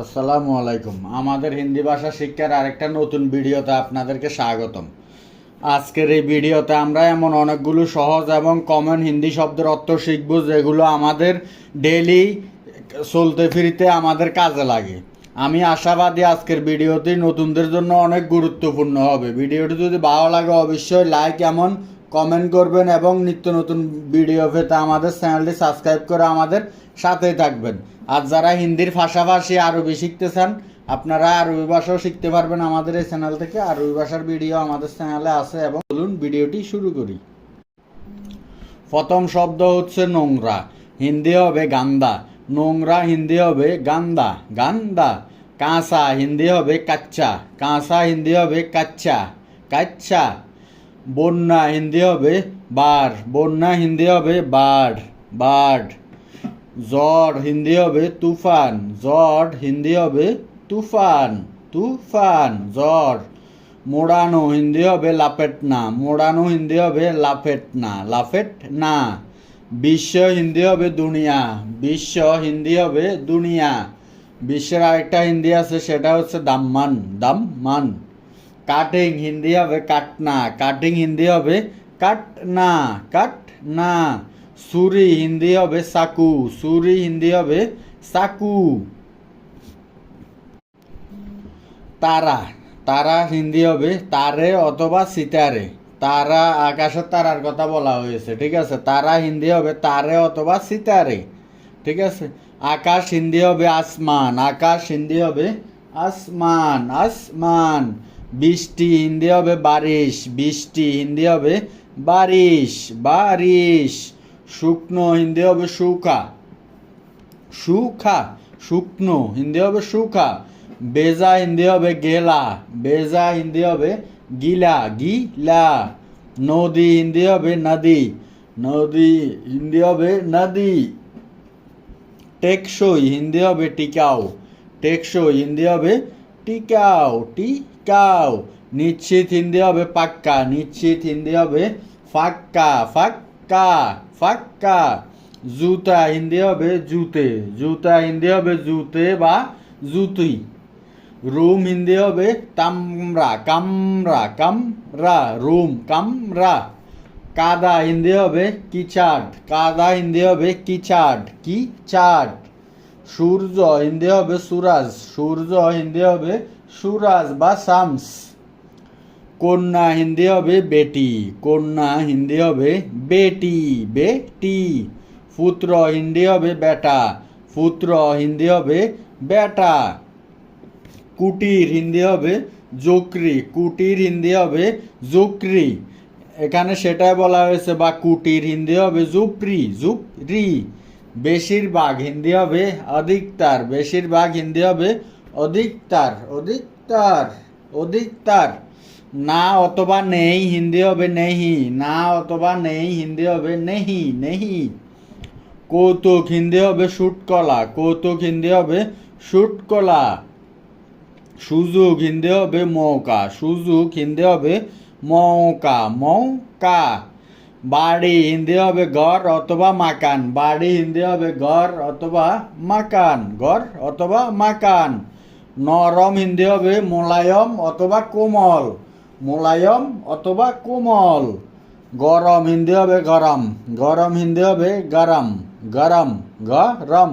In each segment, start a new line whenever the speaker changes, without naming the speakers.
আসসালামু আলাইকুম। আমাদের হিন্দি ভাষা শিক্ষার আরেকটা নতুন ভিডিওতে আপনাদেরকে স্বাগতম। আজকের এই ভিডিওতে আমরা এমন অনেকগুলো সহজ এবং কমন হিন্দি শব্দের অর্থ শিখব যেগুলো আমাদের ডেলি চলতে ফিরিতে আমাদের কাজে লাগে। আমি আশাবাদী আজকের ভিডিওটি নতুনদের জন্য অনেক গুরুত্বপূর্ণ হবে। ভিডিওটি যদি ভালো লাগে অবশ্যই লাইক এমন কমেন্ট করবেন এবং নিত্য নতুন ভিডিও পেতে আমাদের চ্যানেলটি সাবস্ক্রাইব করে আমাদের সাথেই থাকবেন। আর যারা হিন্দির পাশাপাশি আরবি শিখতে চান, আপনারা আরবি ভাষাও শিখতে পারবেন আমাদের এই চ্যানেল থেকে। আরবি ভাষার ভিডিও আমাদের চ্যানেলে আছে এবং চলুন ভিডিওটি শুরু করি। প্রথম শব্দ হচ্ছে নোংরা। হিন্দি হবে গান্দা। নোংরা হিন্দি হবে গান্দা। গান্দা। কাঁচা হিন্দি হবে কাচ্চা। কাঁচা হিন্দি হবে কাচ্চা। কাচ্চা। বন্যা হিন্দি হবে বার, বন্যা হিন্দি হবে বাড় বাড়। জ্বর হিন্দি হবে তুফান জ্বর হিন্দি হবে তুফান তুফান জ্বর মোড়ানো হিন্দি হবে লাফেট না মোড়ানো হিন্দি হবে লাফেট না লাফেট না বিশ্ব হিন্দি হবে দুনিয়া, বিশ্ব হিন্দি হবে দুনিয়া। বিশ্বের আরেকটা হিন্দি আছে, সেটা হচ্ছে দাম্মান দাম্মান। কাটিং হিন্দি হবে কাটনা, কাটিং হিন্দি হবে কাটনা কাটনা। সুরি হিন্দি হবে সাকু, সুরি হিন্দি হবে সাকু। তারা তারা হিন্দি হবে তারে অথবা সিতারে। তারা আকাশের তারার কথা বলা হয়েছে, ঠিক আছে? তারা হিন্দি হবে তারে অথবা সিতারে, ঠিক আছে? আকাশ হিন্দি হবে আসমান, আকাশ হিন্দি হবে আসমান আসমান। বৃষ্টি হিন্দি হবে বারিশ বৃষ্টি হিন্দি হবে বারিশ বারিশ শুকনো হিন্দি হবে শুকা সুখা শুকনো হিন্দি হবে সুখা বেজা হিন্দি হবে গেলা বেজা হিন্দি হবে গিলা গিলা নদী হিন্দি হবে নদী নদী হিন্দি হবে নদী টেকসই হিন্দি হবে টিকাও টেকসই হিন্দি হবে টিকাও টিকাও নিশ্চিত হিন্দি হবে পাক্কা, নিশ্চিত হিন্দি হবে ফাক্কা ফাক্কা ফাক্কা। জুতা হিন্দি হবে জুতে, জুতা হিন্দি হবে জুতে বা জুতুই রুম হিন্দি হবে তামরা কামরা কামরা, রুম, কামরা। কাদা হিন্দি হবে কিচাড, কাদা হিন্দি হবে কিচাড কিচাড। সূর্য হিন্দি হবে সুরাজ, সূর্য হিন্দি হবে সুরাজ বা শামস। কন্যা হিন্দি হবে বেটি, কন্যা হিন্দি হবে বেটি বেটি। পুত্র হিন্দি হবে বেটা, পুত্র হিন্দি হবে বেটা। কুটির হিন্দি হবে জোকরি, কুটির হিন্দি হবে জোকরি। এখানে সেটাই বলা হয়েছে, বা কুটির হিন্দি হবে জুপ্রি জুপ্রি। বেশিরভাগ হিন্দি হবে অধিকতার বেশিরভাগ হিন্দি হবে অধিকতার অধিকতার অধিকতার। না অথবা নেই, হিন্দি হবে নেহি। না অথবা নেই, হিন্দি হবে নেহি নেহি। কৌতুক, হিন্দি হবে শুটকলা কৌতুক, হিন্দি হবে শুটকলা সুযোগ, হিন্দি হবে মৌকা। সুযোগ, হিন্দি হবে মৌকা। মৌকা। বাড়ি, হিন্দি হবে ঘর অথবা মাকান। বাড়ি, হিন্দি হবে ঘর অথবা মাকান। ঘর অথবা মাকান। নরম হিন্দি হবে মোলায়ম অথবা কোমল। মোলায়ম অথবা কোমল। গরম হিন্দি হবে গরম। গরম হিন্দি হবে গরম। গরম গরম।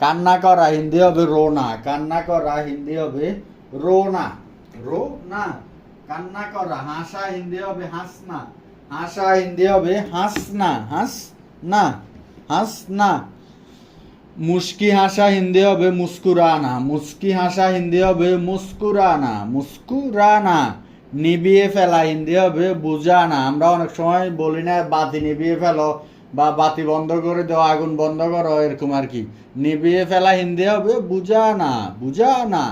কান্না করা হিন্দি হবে রোনা। কান্না করা হিন্দি হবে রোনা। রোনা। কান্না করা। হাসা হিন্দি হবে হাসনা। হাসা হিন্দি হবে হাসনা। হাস না হাস না মুস্কি হাসা হিন্দি হবে মুস্কুরানা, মুস্কি হাসা হিন্দি হবে মুস্কুরানা মুস্কুরানা। নিবিয়ে ফেলা হিন্দি হবে বুঝানা। আমরা অনেক সময় বলি না, বাতি নিবিয়ে ফেলো বা বাতি বন্ধ করে দাও, আগুন বন্ধ করো, এরকম আর কি। নিবিয়ে ফেলা হিন্দি হবে বুঝানা বুঝানা।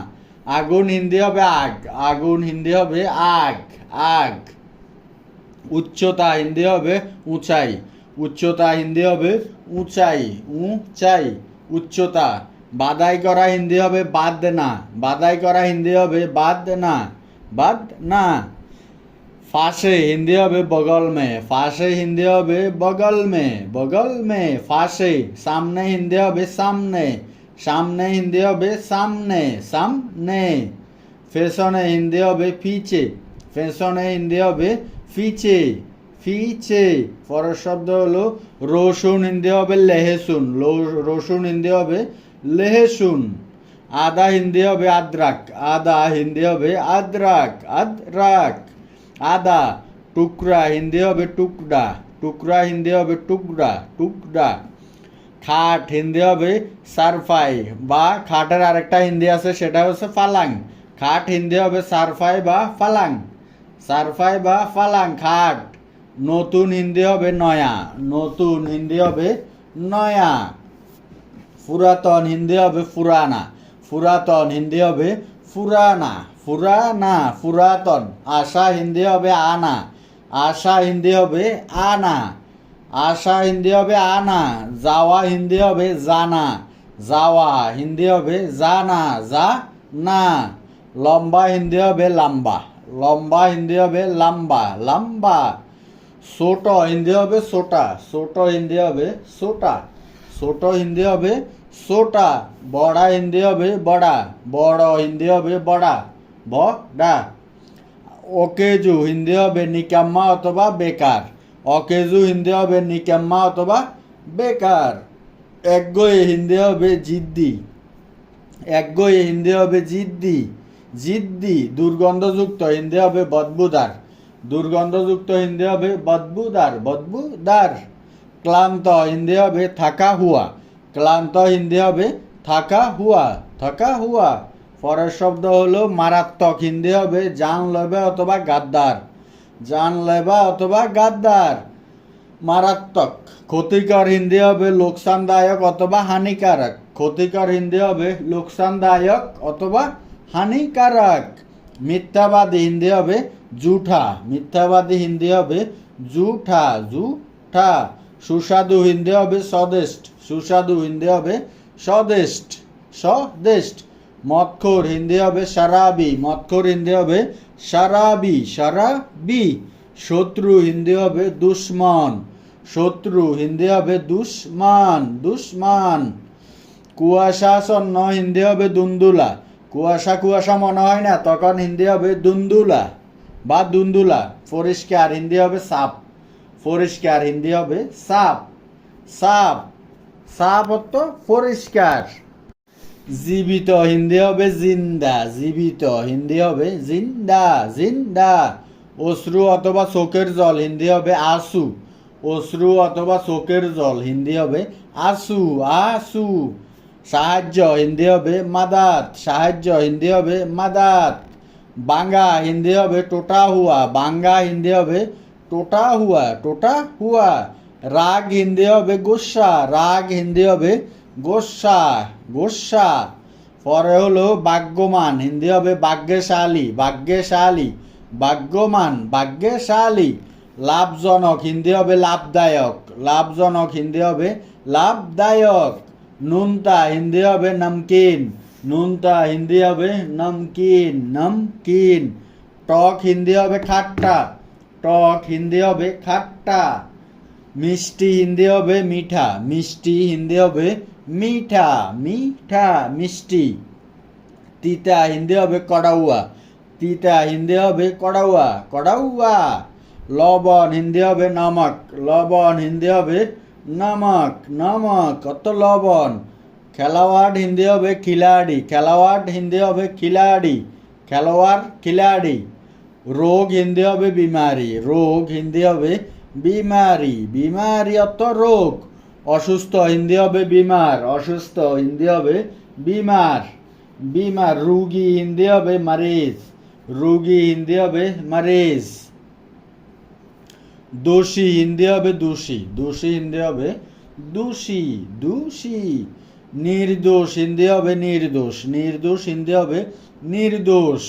আগুন হিন্দি হবে আগ, আগুন হিন্দি হবে আগ আগ। উচ্চতা হিন্দি হবে উঁচাই, উচ্চতা হিন্দি হবে উঁচাই উঁচাই। উচ্চতা। বাদাই করা হিন্দি হবে বাদ না। বাদাই করা হিন্দি হবে বাদ না। বাদ না। ফাঁসে হিন্দি হবে বগল মে। ফাঁসে হিন্দি হবে বগল মে। বগল মে, ফাঁসে। সামনে হিন্দি হবে সামনে। সামনে হিন্দি হবে সামনে। সামনে। পেছনে হিন্দি হবে ফিচে। পেছনে হিন্দি হবে ফিচে। ফিচে, পরের শব্দ হলো, রসুন হিন্দি হবে লেহেসুন রসুন হিন্দি হবে লেহেসুন, আদা হিন্দি হবে আদ্রাক, আদা হিন্দি হবে আদ্রাক আদ্রাক, আদা, টুকরা হিন্দি হবে টুকরা টুকরা হিন্দি হবে টুকরা টুকরা, খাট হিন্দি হবে সারফাই, বা খাটের আরেকটা হিন্দি আছে, সেটা হচ্ছে ফালাং, খাট হিন্দি হবে সারফাই বা ফালাং, সারফাই বা ফালাং, খাট। নতুন হিন্দি হবে নয়া নতুন হিন্দি হবে নয়া পুরাতন হিন্দি হবে ফুরানা পুরাতন হিন্দি হবে ফুরানা ফুরানা পুরাতন আশা হিন্দি হবে আনা আশা হিন্দি হবে আনা আশা হিন্দি হবে আনা যাওয়া হিন্দি হবে জানা যাওয়া হিন্দি হবে জানা যা না লম্বা হিন্দি হবে লাম্বা লম্বা হিন্দি হবে লাম্বা লাম্বা ছোট হিন্দি হবে সোটা ছোট হিন্দি হবে সোটা ছোট হিন্দি হবে সোটা বড়া হিন্দি হবে বড়া বড় হিন্দি হবে বড়া বড়া অকেজু হিন্দি হবে নিকাম্মা অথবা বেকার অকেজু হিন্দি হবে নিকাম্মা অথবা বেকার একগয়ে হিন্দি হবে জিদ্দি একগয়ে হিন্দি হবে জিদ্দি জিদ্দি দুর্গন্ধযুক্ত হিন্দি হবে বদবুদার দুর্গন্ধযুক্ত হিন্দি হবে বদবুদার বদবুদার ক্লান্ত হিন্দি হবে থাকা হুয়া, ক্লান্ত হিন্দি হবে থাকা হুয়া থাকা হুয়া। পরের শব্দ হলো মারাত্মক হিন্দি হবে জান লেবা অথবা গাদ্দার, জান লেবা অথবা গাদ্দার। মারাত্মক, ক্ষতিকর হিন্দি হবে লোকসানদায়ক অথবা হানিকারক, ক্ষতিকর হিন্দি হবে লোকসানদায়ক অথবা হানিকারক। মিথ্যাবাদী হিন্দি হবে জুঠা, মিথ্যাবাদী হিন্দি হবে জুঠা জুঠা। সুস্বাদু হিন্দি হবে স্বদেষ্ট, সুস্বাদু হিন্দি হবে স্বদেষ্ট স্বদেষ্ট। মৎখোর হিন্দি হবে সারাবি, মৎখোর হিন্দি হবে সারাবি সারাবি। শত্রু হিন্দি হবে দুশ্মন, শত্রু হিন্দি হবে দুশ্মান দুশ্মান। কুয়াশাসন্ন হিন্দি হবে দুন্দুলা কুয়াশা কুয়াশা মনে হয় না, তখন হিন্দি হবে দুন্দুলা, বা দুন্দুলা। পরিষ্কার হিন্দি হবে সাপ। পরিষ্কার হিন্দি হবে সাপ। সাপ। সাপ অর্থ পরিষ্কার জীবিত হিন্দি হবে জিন্দা, জীবিত হিন্দি হবে জিন্দা জিন্দা। অশ্রু অথবা চোখের জল, হিন্দি হবে আসু। অশ্রু অথবা চোখের জল, হিন্দি হবে আসু আসু। সাহায্য হিন্দি হবে মাদাত, সাহায্য হিন্দি হবে মাদাত। বাঙ্গা হিন্দি হবে টোটা হুয়া বাঙ্গা হিন্দি হবে টোটা হুয়া টোটা হুয়া রাগ হিন্দি হবে গোস্সা রাগ হিন্দি হবে গোস্সা গোস্সা পরে হলো ভাগ্যমান, হিন্দি হবে ভাগ্যশালী ভাগ্যশালী, ভাগ্যমান, ভাগ্যশালী। লাভজনক, হিন্দি হবে লাভদায়ক, লাভজনক, হিন্দি হবে লাভদায়ক। নুনতা হিন্দি হবে নমকিন নুনতা হিন্দি হবে নমকিন নমকিন টক হিন্দি হবে খাট্টা টক হিন্দি হবে খাট্টা মিষ্টি হিন্দি হবে মিঠা মিষ্টি হিন্দি হবে মিঠা মিঠা মিষ্টি তিতা হিন্দি হবে কড়াউয়া তিতা হিন্দি হবে কড়াউয়া কড়াউয়া লবণ হিন্দি হবে নমক লবণ হিন্দি হবে নমক নমক, কত লবণ। খেলোয়াড় হিন্দি হবে খিলাড়ি, খেলোয়াড় হিন্দি হবে খিলাড়ি, খেলোয়াড় খিলাড়ি। রোগ হিন্দি হবে বিমারি, রোগ হিন্দি হবে বিমারি বিমারি অর্থ রোগ। অসুস্থ হিন্দি হবে বিমার, অসুস্থ হিন্দি হবে বিমার। বিমার, রুগী হিন্দি হবে মারিজ, রুগী হিন্দি হবে মারিজ। দোষী হিন্দি হবে দোষী দোষী হিন্দি হবে দোষী দোষী নির্দোষ হিন্দি হবে নির্দোষ নির্দোষ হিন্দি হবে নির্দোষ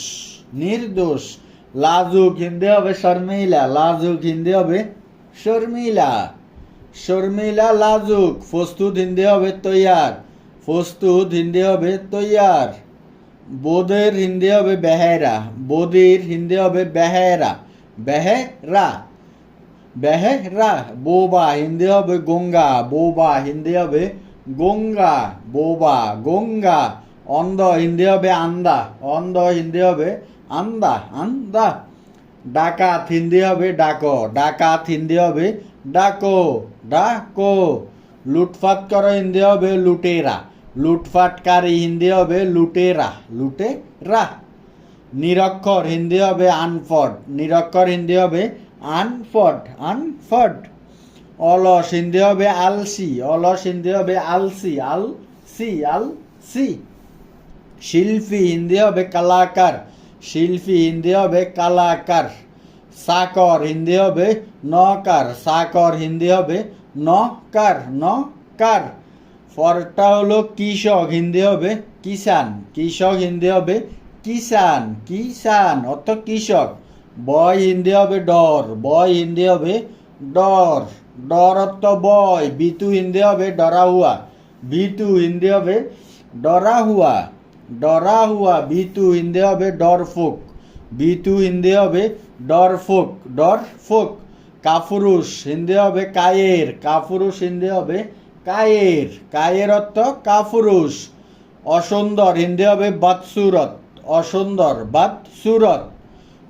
নির্দোষ লাজুক হিন্দি হবে শর্মিলা লাজুক হিন্দি হবে শর্মিলা শর্মিলা লাজুক প্রস্তুত হিন্দি হবে তৈয়ার প্রস্তুত হিন্দি হবে তৈয়ার বোধের হিন্দি হবে বেহেরা বোধির হিন্দি হবে বেহেরা বেহেরা বেহেরা বোবা হিন্দি হবে গঙ্গা বোবা হিন্দি হবে গঙ্গা বোবা গঙ্গা অন্ধ হিন্দি হবে আন্দা অন্ধ হিন্দি হবে আন্দা আন্দা ডাকাত হিন্দি হবে ডাকো ডাকাত হিন্দি হবে ডাকো ডাকো লুটফাট করো হিন্দি হবে লুটেরা লুটফাটকারী হিন্দি হবে লুটেরা লুটেরা নিরক্ষর হিন্দি হবে আনফড নিরক্ষর হিন্দি হবে আনফড আনফড। অলস হিন্দি হবে আলসি অলস হিন্দি হবে আলসি। আল সি আল সি শিল্পী হিন্দি হবে কালাকার, শিল্পী হিন্দি হবে কালাকার। সাকর হিন্দি হবে নকার, সাকর হিন্দি হবে নকার নকার। ফরটা হলো কৃষক হিন্দি হবে কিষান কৃষক হিন্দি হবে কিষান কিষান অর্থ কৃষক। বয় হিন্দি হবে ডর, বয় হিন্দি হবে ডর ডর অর্থ বয়, বিতু হিন্দি হবে ডরা হুয়া বিতু হিন্দি হবে ডরা হুয়া ডরা হুয়া বিতু হিন্দি হবে ডর ফুক বিতু হিন্দি হবে ডর ফুক ডর ফুক কাফুরুষ হিন্দি হবে কায়ের কাফুরুষ হিন্দি হবে কায়ের কায়ের অর্থ কাফুরুষ অসুন্দর হিন্দি হবে বাদসুরত অসুন্দর বাদসুরত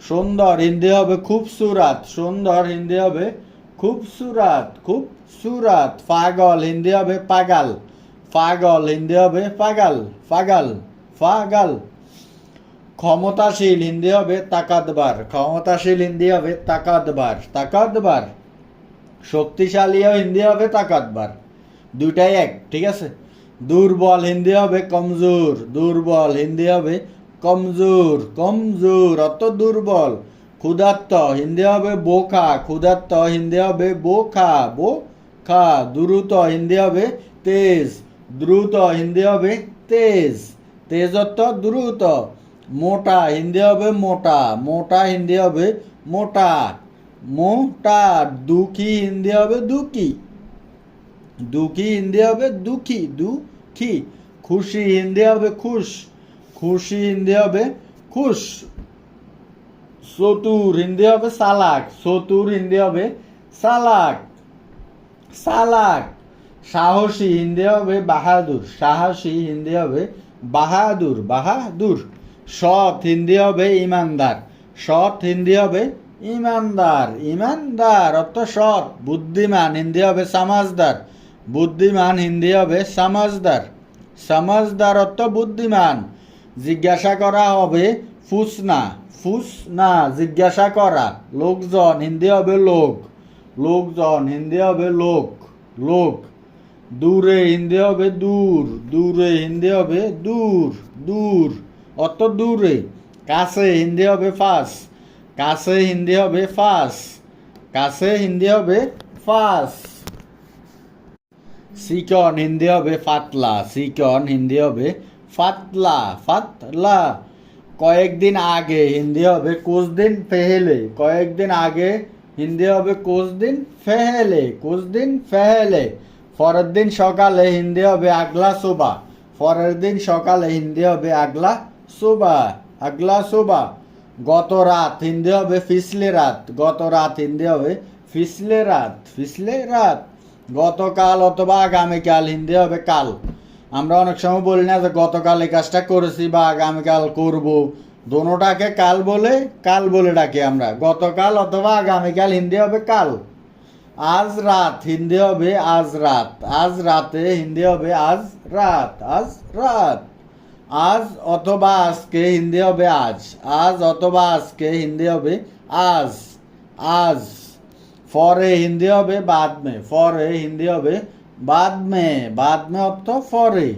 সুন্দর, হিন্দি হবে খুব সুরাত, সুন্দর, হিন্দি হবে খুব সুরাত খুব সুরাত। পাগল, হিন্দি হবে পাগাল, পাগল, হিন্দি হবে পাগাল পাগাল পাগাল। ক্ষমতাশীল, হিন্দি হবে তাকাতবার, ক্ষমতাশীল, হিন্দি হবে তাকাতবার তাকাতবার। শক্তিশালীও হিন্দি হবে তাকাতবার। দুইটাই এক, ঠিক আছে? দুর্বল, হিন্দি হবে কমজোর, দুর্বল, হিন্দি হবে কমজোর কমজোর, অত দুর্বল। ক্ষুধার্ত, হিন্দি হবে বোখা ক্ষুধার্ত, হিন্দি হবে বোখা বোখা দ্রুত, হিন্দি হবে তেজ, দ্রুত, হিন্দি হবে তেজ। তেজ অর্থ দ্রুত, মোটা, হিন্দি হবে মোটা মোটা, হিন্দি হবে মোটা। মোটা, দুঃখী, হিন্দি হবে দুঃখী। দুঃখী, হিন্দি হবে দুঃখী দুঃখী। খুশি, হিন্দি হবে খুশ। খুশি হিন্দি হবে, খুশ। চতুর হিন্দি হবে সালাক চতুর হিন্দি হবে সালাক সালাক। সাহসী হিন্দি হবে বাহাদুর, সাহসী হিন্দি হবে বাহাদুর বাহাদুর। সৎ হিন্দি হবে ইমানদার, সৎ হিন্দি হবে ইমানদার ইমানদার অর্থ সৎ। বুদ্ধিমান হিন্দি হবে সমাজদার, বুদ্ধিমান হিন্দি হবে সমাজদার। সমাজদার অর্থ বুদ্ধিমান। জিজ্ঞাসা করা হবে ফুসনা ফুসনা জিজ্ঞাসা করা। লোকজন, হিন্দি হবে লোক। লোকজন, হিন্দি হবে লোক। লোক। দূরে, হিন্দি হবে দূর। দূরে, হিন্দি হবে দূর। দূর। অত দূরে। কাছে, হিন্দি হবে ফাস। কাছে, হিন্দি হবে ফাস। কাছে, হিন্দি হবে ফাস। সিকন, হিন্দি হবে ফাতলা সিকন, হিন্দি হবে ফাতলা ফাতলা। কয়েকদিন আগে, হিন্দি হবে কুছ দিন পেহেলে কয়েকদিন আগে, হিন্দি হবে কুছ দিন ফেহেলে কুছ দিন ফেহেলে। পরের দিন সকালে হিন্দি হবে আগলা সুবা। পরের দিন সকালে হিন্দি হবে আগলা সুবা আগলা সুবা। গত রাত হিন্দি হবে ফিসলে রাত, গত রাত হিন্দি হবে ফিসলে রাত ফিসলে রাত। গতকাল অথবা আগামীকাল হিন্দি হবে কাল। আমরা অনেক সময় বলি না যে গতকাল এই কাজটা করেছি বা আগামীকাল করব। দোনোটাকে কাল বলে কাল বলে ডাকি আমরা। গতকাল অথবা আগামীকাল, হিন্দি হবে কাল। আজ রাত, হিন্দি হবে আজ রাত। আজ রাতে হিন্দি হবে আজ রাত আজ রাত। আজ অথবা আজকে হিন্দি হবে আজ। আজ অথবা আজকে হিন্দি হবে আজ। আজ। ফরে হিন্দি হবে বাদ মে ফরে হিন্দি হবে বাদ মে বাদ মে অর্থ ফরে।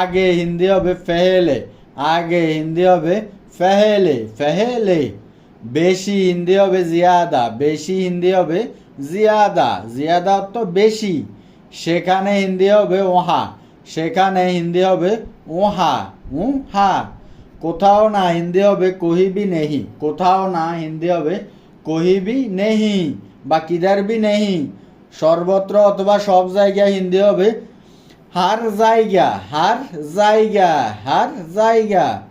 আগে হিন্দি হবে ফেহেলে, আগে হিন্দি হবে ফেহেলে ফেহেলে। বেশি হিন্দি হবে জিয়াদা, বেশি হিন্দি হবে জিয়াদা। জিয়াদা অর্থ বেশি। সেখানে হিন্দি হবে ওহা, সেখানে হিন্দি হবে ওহা উহা। কোথাও না হিন্দি হবে কহিবি নেহি, কোথাও না হিন্দি হবে কহিবি নেহি, বা কিদার বি নেহি। সর্বত্র অথবা সব জায়গায় হিন্দি হবে, হার জায়গা হার জায়গা হার জায়গা।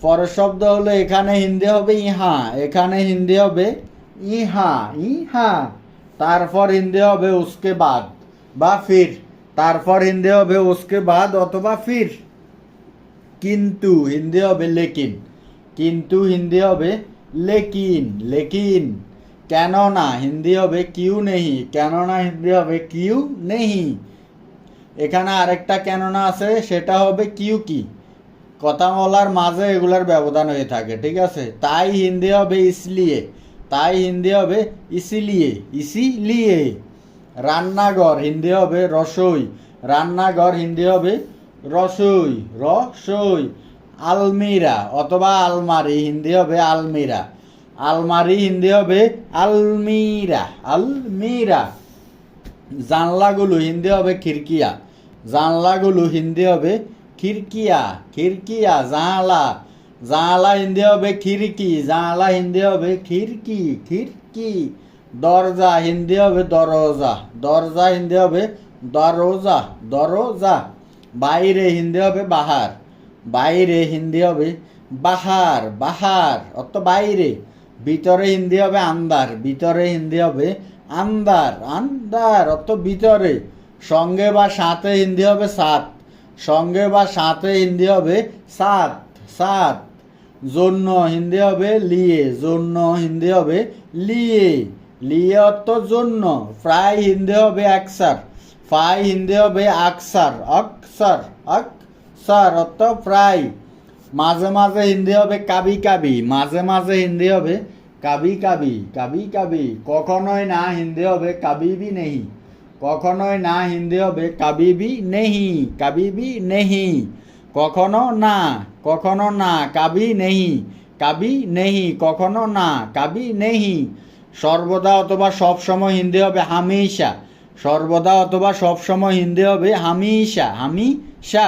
পরের শব্দ হলো, এখানে হিন্দি হবে ইহা, এখানে হিন্দি হবে ইহা ইহা। তারপর হিন্দি হবে, উসকে বাদ বা ফির। তারপর হিন্দি হবে, উসকে বাদ অথবা ফির। কিন্তু হিন্দি হবে, লেকিন। কিন্তু হিন্দি হবে, লেকিন লেকিন। কেননা হিন্দি হবে কিউ নেহি, কেননা হিন্দি হবে কিউ নেহি। এখানে আরেকটা কেননা আছে, সেটা হবে কিউ কি? কথা বলার মাঝে এগুলার ব্যবধান হয়ে থাকে, ঠিক আছে? তাই হিন্দি হবে ইসলিয়ে, তাই হিন্দি হবে ইসিলিয়ে ইসিলিয়ে। রান্নাঘর হিন্দি হবে রসই, রান্নাঘর হিন্দি হবে রসই রসই। আলমিরা, অথবা আলমারি হিন্দি হবে আলমিরা। আলমারি হিন্দি হবে আলমিরা আলমিরা। জানলাগুলো হিন্দি হবে খিড়কিয়া। জানলাগুলো হিন্দি হবে খিড়কিয়া খিড়কিয়া, জানলা। জানলা হিন্দি হবে খিড়কি, জানলা হিন্দি হবে খিড়কি খিড়কি। দরজা হিন্দি হবে দরজা দরজা হিন্দি হবে দরজা দরজা। বাইরে হিন্দি হবে বাহার, বাইরে হিন্দি হবে বাহার বাহার। অত বাইরে। ভিতরে হিন্দি হবে আন্দার, ভিতরে হিন্দি হবে আন্দার আন্দার অত ভিতরে। সঙ্গে বা সাথে হিন্দি হবে সাত, সঙ্গে বা সাথে হিন্দি হবে সাত সাত। জন্য হিন্দি হবে লিয়ে, জন্য হিন্দি হবে লিয়ে। লিয়ে অর্থ জন্য, ফ্রাই হিন্দি হবে একসার ফাই হিন্দি হবে আকসার আকসার আকসার অর্থ ফ্রাই। মাঝে মাঝে হিন্দি হবে কাবি কাবি, মাঝে মাঝে হিন্দি হবে কাবি কাবি কাবি কাবি। কখনোই না হিন্দি হবে কাবিবি নেহি। কখনোই না হিন্দি হবে কাবিবি নেহি কাবিবি নেহি। কখনো না কখনো না কাবি নেহি কাবি নেহি, কখনো না কাবি নেহি। সর্বদা অথবা সব সময় হিন্দি হবে হামেশা। সর্বদা অথবা সব সময় হিন্দি হবে হামিশা হামিশা।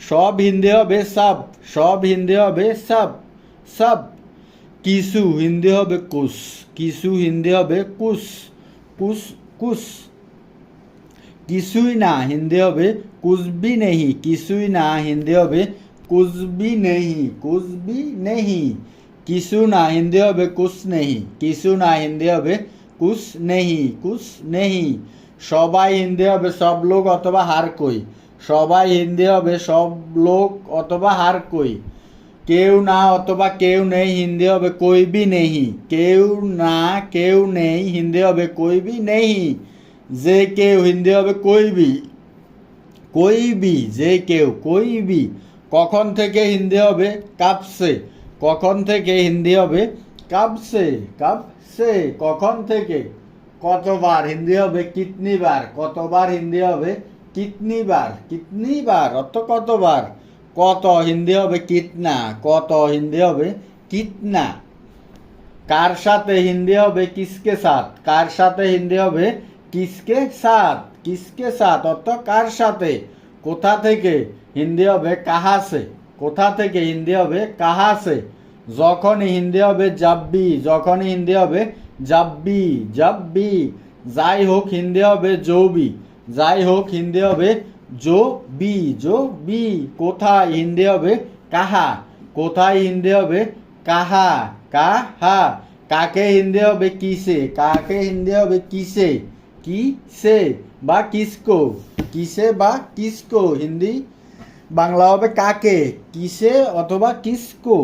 সব হিন্দি হবে সব সব হিন্দি হবে সব সব। কিছু হিন্দি হবে কুস কিছু হিন্দি হবে কুস কুস কুস। কিছুই না হিন্দি হবে কুসবি নেহি কিছুই না হিন্দি হবে কুসবি নেহি কুসবি নেহি। কিছু না হিন্দি হবে কুস নেহি কিছু না হিন্দি হবে কুস নেহি কুস নেহি। সবাই হিন্দি হবে, সব লোক অথবা হার কই? সবাই হিন্দি হবে, সব লোক অথবা হার কই। কেউ না অথবা কেউ নেই হিন্দি হবে কইবি নেহি। কেউ না, কেউ নেই হিন্দি হবে কইবি নেহি। যে কেউ হিন্দি হবে কইবি কইবি যে কেউ কইবি কখন থেকে হিন্দি হবে? কাপসে কখন থেকে হিন্দি হবে? কাপসে কাপসে কখন থেকে? কতবার হিন্দি হবে? কিতনি বার? কতবার হিন্দি হবে? কিতনি বার কিতনি বার অত কতবার? কত হিন্দি হবে কিতনা, কত হিন্দি হবে কিতনা? কার সাথে হিন্দি হবে কিসকে সাথ? কার সাথে হিন্দি হবে কিসকে সাথ? কিসকে সাথ? অর্থ কার সাথে? কোথা থেকে হিন্দি হবে কাহাসে? কোথা থেকে হিন্দি হবে কাহাসে? যখনই হিন্দি হবে জাব্বি, যখনই হিন্দি হবে জাব্বি জাব্বি। যাই হোক, হিন্দি হবে জৌবি। যাই হোক, হিন্দি হবে জো বি জো বি। কোথায় হিন্দি হবে? কাহা। কোথায় হিন্দি হবে? কাহা কাহা। কাকে হিন্দি হবে? কিসে। কাকে হিন্দি হবে? কিসে? কিসে বা কিসকো? কিসে বা কিসকো? হিন্দি, বাংলা হবে কাকে? কিসে অথবা কিসকো?